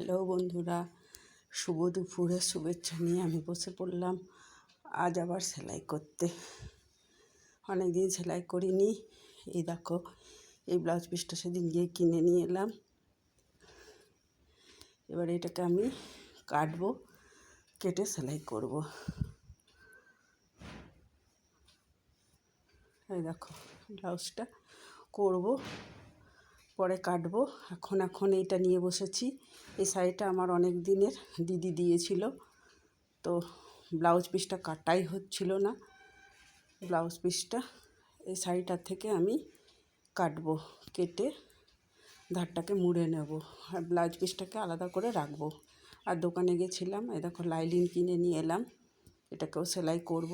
Hello বন্ধুরা, শুভ দুপুরের শুভেচ্ছা নিয়ে আমি বসে পড়লাম। আজ আবার সেলাই করতে। অনেক দিন সেলাই করিনি। এই দেখো, এই ব্লাউজ পিসটা সেদিন গিয়ে কিনে নিয়ে এলাম। এবার এটাকে আমি কাটবো, কেটে সেলাই করব। এই দেখো, ব্লাউজটা করব। পরে কাটবো। এখন এখন এইটা নিয়ে বসেছি। এই শাড়িটা আমার অনেক দিনের দিদি দিয়েছিল। তো ব্লাউজ পিসটা কাটাই হচ্ছিল না। ব্লাউজ পিসটা এই শাড়িটার থেকে আমি কাটবো, কেটে ধারটাকে মুড়ে নেব। আর ব্লাউজ পিসটাকে আলাদা করে রাখব। আর দোকানে গেছিলাম, এই দেখো লাইলিন কিনে নিয়ে এলাম। এটাকেও সেলাই করব।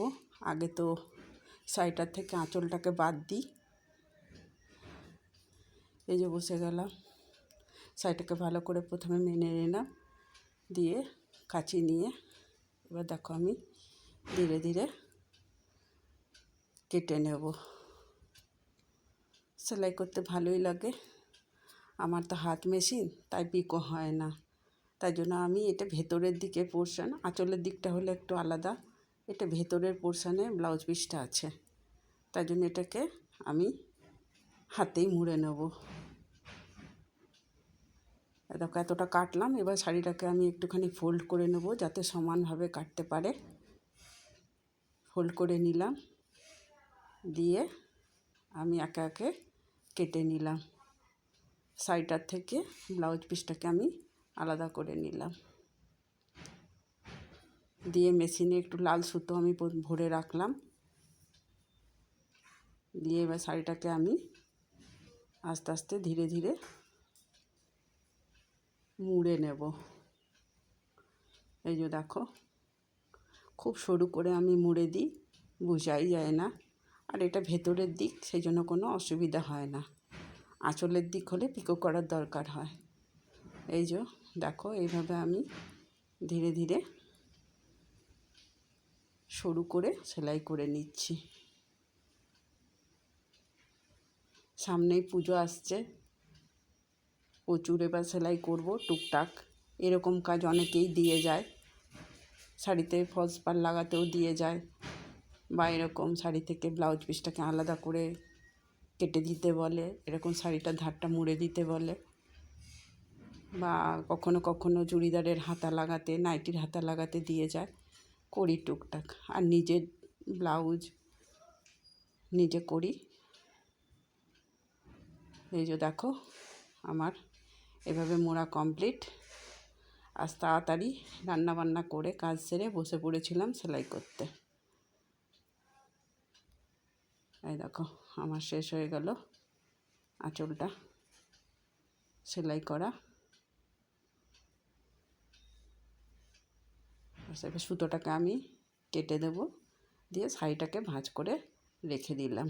আগে তো শাড়িটার থেকে আঁচলটাকে বাদ দিই। এই যে বসে গেলাম। শাড়িটাকে ভালো করে প্রথমে মেনে নিলাম দিয়ে কাচি নিয়ে এবার দেখো আমি ধীরে ধীরে কেটে নেব। সেলাই করতে ভালোই লাগে। আমার তো হাত মেশিন, তাই পিকো হয় না। তাই জন্য আমি এটা ভেতরের দিকে পোর্শন, আঁচলের দিকটা হলে একটু আলাদা। এটা ভেতরের পোর্শানে ব্লাউজ পিসটা আছে। তাই জন্য এটাকে আমি হাতেই মুড়ে নেব। দেখো এতটা কাটলাম, এবার শাড়িটাকে আমি একটুখানি ফোল্ড করে নেব যাতে সমানভাবে কাটতে পারে। ফোল্ড করে নিলাম, দিয়ে আমি একে একে কেটে নিলাম। শাড়িটার থেকে ব্লাউজ পিসটাকে আমি আলাদা করে নিলাম। দিয়ে মেশিনে একটু লাল সুতো আমি ভরে রাখলাম। দিয়ে এবার শাড়িটাকে আমি আস্তে আস্তে ধীরে ধীরে মুড়ে নেব। এই যে দেখো, খুব সরু করে আমি মুড়ে দিই, বোঝাই যায় না। আর এটা ভেতরের দিক, সেই জন্য কোনো অসুবিধা হয় না। আঁচলের দিক হলে পিকো করার দরকার হয়। এই যে দেখো, এইভাবে আমি ধীরে ধীরে সরু করে সেলাই করে নিচ্ছি। সামনেই পুজো আসছে। প্রচুর এবার সেলাই করব, টুকটাক। এরকম কাজ অনেকেই দিয়ে যায়। শাড়িতে ফলস পার লাগাতেও দিয়ে যায়। বা এরকম শাড়ি থেকে ব্লাউজ পিসটাকে আলাদা করে কেটে দিতে বলে, এরকম শাড়িটার ধারটা মুড়ে দিতে বলে। বা কখনো কখনো চুড়িদারের হাতা লাগাতে, নাইটির হাতা লাগাতে দিয়ে যায়। করি টুকটাক। আর নিজের ব্লাউজ নিজে করি। এই যে দেখো, আমার এভাবে মোড়া কমপ্লিট আজ তাড়াতাড়ি রান্নাবান্না করে কাজ সেরে বসে পড়েছিলাম সেলাই করতে। এই দেখো, আমার শেষ হয়ে গেল আঁচলটা, সেলাই করা। সুতোটাকে আমি কেটে দেব, দিয়ে শাড়িটাকে ভাঁজ করে রেখে দিলাম।